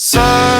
Sir.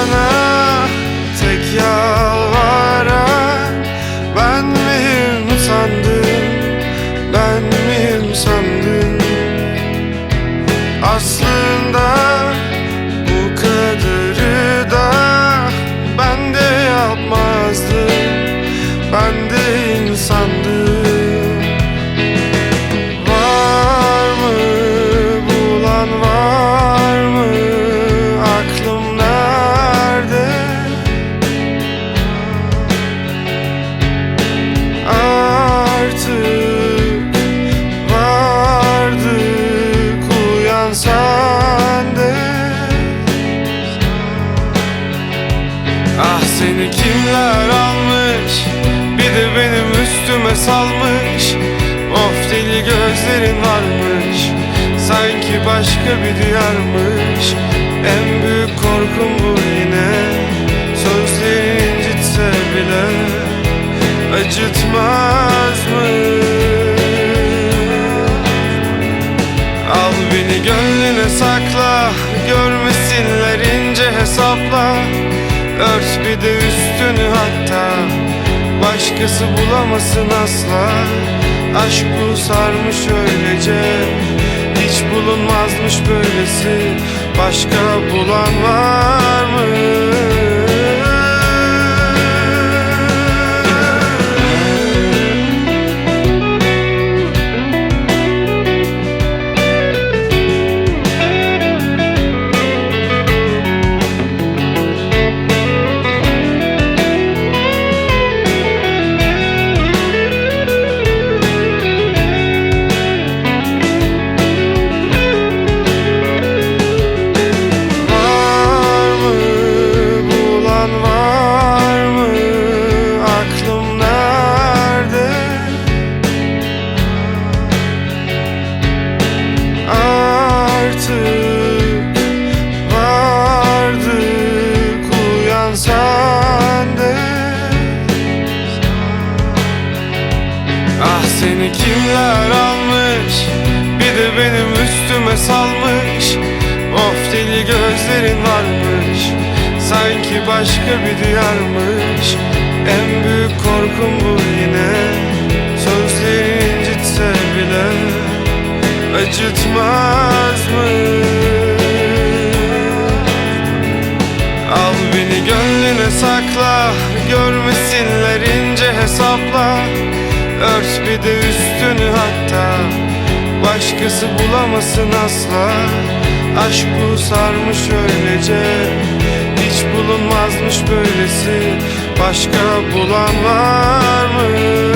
Seni kimler almış? Bir de benim üstüme salmış. Of deli gözlerin varmış. Sanki başka bir diyarmış. En büyük korkum bu yine. Sözlerin incitse bile Acıtmaz mı? Al beni gönlüne sakla. Görmesinler ince hesapla Ört bir de üstünü hatta Başkası bulamasın asla. Aşk bu sarmış öylece Hiç bulunmazmış böylesi. Başka bulan var Ah seni kimler almış? Bir de benim üstüme salmış. Of deli gözlerin varmış. Sanki başka bir diyarmış. En büyük korkum bu yine. Sözlerin incitse bile Acıtmaz mı? Al beni gönlüne sakla Görmesinler Ört bir de üstünü hatta. Başkası bulamasın asla. Aşk bu sarmış öylece. Hiç bulunmazmış böylesi. Başka bulan var mı?